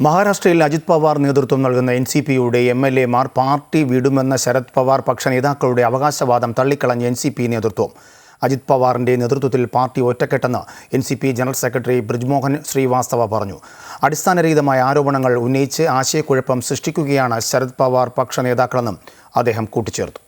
മഹാരാഷ്ട്രയിൽ അജിത് പവാർ നേതൃത്വം നൽകുന്ന എൻ സി പിയുടെ എം എൽ എമാർ പാർട്ടി വിടുമെന്ന ശരത് പവാർ പക്ഷ നേതാക്കളുടെ അവകാശവാദം തള്ളിക്കളഞ്ഞ എൻ സി പി നേതൃത്വം. അജിത് പവാറിന്റെ നേതൃത്വത്തിൽ party ഒറ്റക്കെട്ടെന്ന് N C P general secretary Brijmohan Srivastava പറഞ്ഞു. അടിസ്ഥാനരഹിതമായ ആരോപണങ്ങൾ ഉന്നയിച്ച് ആശയക്കുഴപ്പം സൃഷ്ടിക്കുകയാണ് ശരത് പവാർ പക്ഷ നേതാക്കളെന്നും അദ്ദേഹം കൂട്ടിച്ചേർത്തു.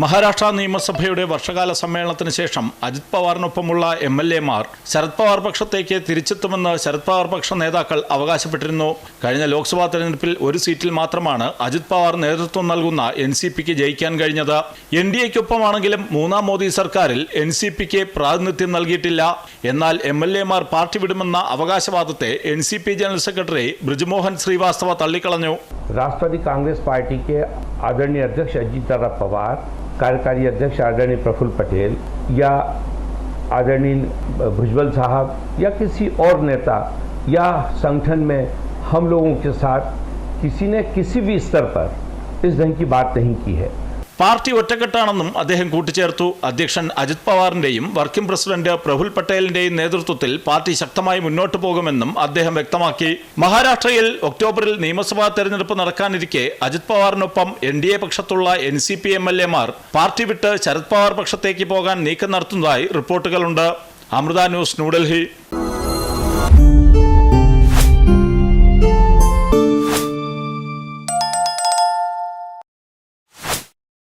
മഹാരാഷ്ട്ര നിയമസഭയുടെ വർഷകാല സമ്മേളനത്തിന് ശേഷം അജിത് പവാറിനൊപ്പമുള്ള എം എൽ എമാർ ശരത് പവാർ പക്ഷത്തേക്ക് തിരിച്ചെത്തുമെന്ന് ശരത് പവാർ പക്ഷ നേതാക്കൾ അവകാശപ്പെട്ടിരുന്നു. കഴിഞ്ഞ ലോക്സഭാ തെരഞ്ഞെടുപ്പിൽ ഒരു സീറ്റിൽ മാത്രമാണ് അജിത് പവാർ നേതൃത്വം നൽകുന്ന എൻ സി പിക്ക് ജയിക്കാൻ കഴിഞ്ഞത്. എൻ ഡി എക്കൊപ്പമാണെങ്കിലും മൂന്നാം മോദി സർക്കാരിൽ എൻ സി പിക്ക് പ്രാതിനിധ്യം നൽകിയിട്ടില്ല. എന്നാൽ എം എൽ എമാർ പാർട്ടി വിടുമെന്ന അവകാശവാദത്തെ N C P general secretary Brijmohan Srivastava തള്ളിക്കളഞ്ഞു. राष्ट्रवादी कांग्रेस पार्टी के आदरणीय अध्यक्ष अजीत दादा पवार, कार्यकारी अध्यक्ष आदरणीय प्रफुल्ल पटेल या आदरणीय भुजबल साहब या किसी और नेता या संगठन में हम लोगों के साथ किसी ने किसी भी स्तर पर इस ढंग की बात नहीं की है। പാർട്ടി ഒറ്റക്കെട്ടാണെന്നും അദ്ദേഹം കൂട്ടിച്ചേർത്തു. അധ്യക്ഷൻ അജിത് പവാറിന്റെയും വർക്കിംഗ് പ്രസിഡന്റ് പ്രഫുൽ പട്ടേലിന്റെയും നേതൃത്വത്തിൽ പാർട്ടി ശക്തമായി മുന്നോട്ട് പോകുമെന്നും അദ്ദേഹം വ്യക്തമാക്കി. മഹാരാഷ്ട്രയിൽ ഒക്ടോബറിൽ നിയമസഭാ തെരഞ്ഞെടുപ്പ് നടക്കാനിരിക്കെ അജിത് പവാറിനൊപ്പം N D A പക്ഷത്തുള്ള N C P M L എമാർ പാർട്ടി വിട്ട് ശരത് പവാർ പക്ഷത്തേക്ക് പോകാൻ നീക്കം നടത്തുന്നതായി റിപ്പോർട്ടുകളുണ്ട്. അമൃത ന്യൂസ് ന്യൂഡൽഹി.